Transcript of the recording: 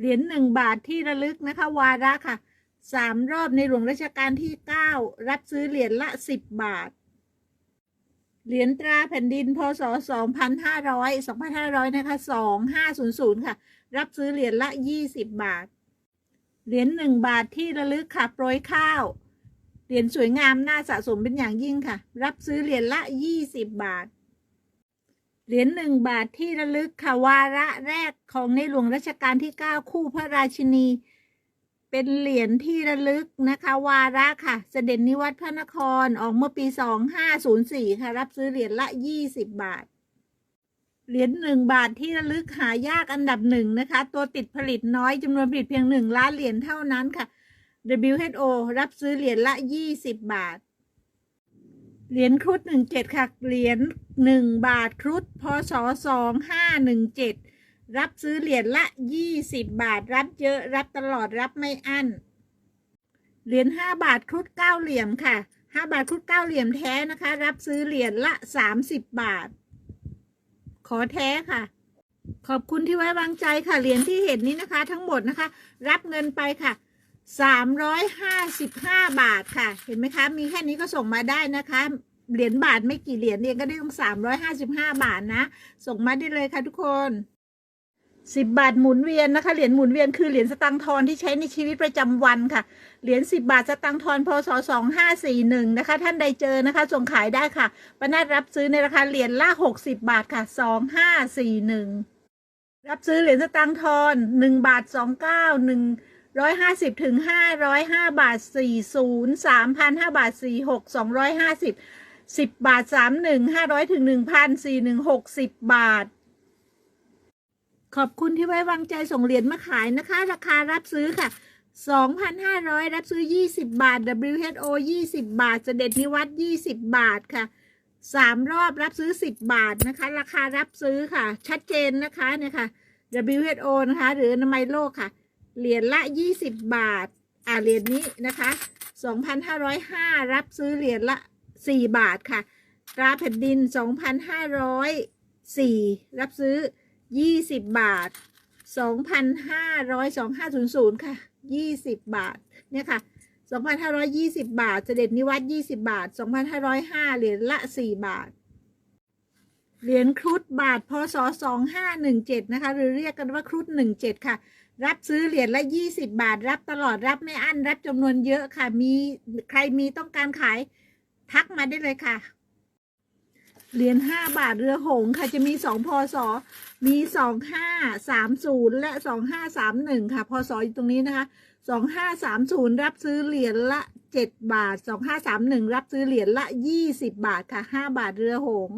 เหรียญหนึ่งบาทที่ระลึกนะคะ วาระค่ะสามรอบในหลวงรัชกาลที่เก้ารับซื้อเหรียญละสิบบาท เหรียญตราแผ่นดินพศสองพันห้าร้อยสองพันห้าร้อยนะคะสองห้าศูนย์ศูนย์ค่ะ รับซื้อเหรียญละยี่สิบบาท เหรียญหนึ่งบาทที่ระลึกค่ะโปรยข้าว เหรียญสวยงามน่าสะสมเป็นอย่างยิ่งค่ะ รับซื้อเหรียญละยี่สิบบาท เหรียญหนึ่งบาทที่ระลึกค่ะวาระแรกของในหลวงรัชกาลที่เก้าคู่พระราชินี เป็นเหรียญที่ระลึกนะคะ วาระค่ะ เสด็จนิวัตพระนครออกเมื่อปีสองห้าศูนย์สี่ค่ะ รับซื้อเหรียญละยี่สิบบาท เหรียญหนึ่งบาทที่ระลึกหายากอันดับหนึ่งนะคะ ตัวติดผลิตน้อยจำนวนผลิตเพียงหนึ่งล้านเหรียญเท่านั้นค่ะ WHO รับซื้อเหรียญละยี่สิบบาท เหรียญครุฑหนึ่งเจ็ดค่ะ เหรียญหนึ่งบาทครุฑพศสองห้าหนึ่งเจ็ดรับซื้อเหรียญละยี่สิบบาท รับเยอะรับตลอดรับไม่อั้น เหรียญห้าบาทครุฑเก้าเหลี่ยมค่ะห้าบาทครุฑเก้าเหลี่ยมแท้นะคะ รับซื้อเหรียญละสามสิบบาท ขอแท้ค่ะ ขอบคุณที่ไว้วางใจค่ะ เหรียญที่เห็นนี้นะคะ ทั้งหมดนะคะ รับเงินไปค่ะสามร้อยห้าสิบห้าบาทค่ะ เห็นไหมคะ มีแค่นี้ก็ส่งมาได้นะคะ เหรียญบาทไม่กี่เหรียญเองก็ได้ต้องสามร้อยห้าสิบห้าบาทนะ ส่งมาได้เลยค่ะทุกคนสิบบาทหมุนเวียนนะคะเหรียญหมุนเวียนคือเหรียญสตางค์ทอนที่ใช้ในชีวิตประจำวันค่ะเหรียญสิบบาทสตางค์ทอนพศสองห้าสี่หนึ่งนะคะ ท่านใดเจอนะคะ ส่งขายได้ค่ะปนัดรับซื้อในราคาเหรียญละหกสิบบาทค่ะสองห้าสี่หนึ่งรับซื้อเหรียญสตางค์ทอนหนึ่งบาทสองเก้าหนึ่งร้อยห้าสิบถึงห้าร้อยห้าบาทสี่ศูนย์สามพันห้าบาทสี่หกสองร้อยห้าสิบ สิบบาทสามหนึ่งห้าร้อยถึงหนึ่งพันสี่หนึ่งหกสิบบาท ขอบคุณที่ไว้วางใจส่งเหรียญมาขายนะคะ ราคารับซื้อค่ะสองพันห้าร้อยรับซื้อยี่สิบบาท WHO ยี่สิบบาทเสด็จนิวัตยี่สิบบาทค่ะสามรอบรับซื้อสิบบาทนะคะ ราคารับซื้อค่ะ ชัดเจนนะคะเนี่ยค่ะ WHO นะคะ หรือนามัยโลกค่ะ เหรียญละ20บบาท อ่าเหรียญนี้นะคะ2,505รับซื้อเหรียญละ 4 บาทค่ะตราแผ่นดิน 2,504 รับซื้อ 20 บาท 2,500 2500 ค่ะ 20 บาท เนี่ยค่ะ 2,520 บาท เสด็จนิวัตร20 บาท 2,505 เหรียญละ 4 บาท เหรียญครุฑบาท พศ 2517 นะคะ หรือเรียกกันว่าครุฑ17 ค่ะ รับซื้อเหรียญละ 20 บาท รับตลอด รับไม่อั้น รับจำนวนเยอะค่ะ มีใครมีต้องการขาย ทักมาได้เลยค่ะ เหรียญห้าบาทเรือหงค่ะ จะมีสองพศมีสองห้าสามศูนย์และสองห้าสามหนึ่งค่ะพศอยู่ตรงนี้นะคะสองห้าสามศูนย์รับซื้อเหรียญละเจ็ดบาทสองห้าสามหนึ่งรับซื้อเหรียญละยี่สิบบาทค่ะห้าบาทเรือหง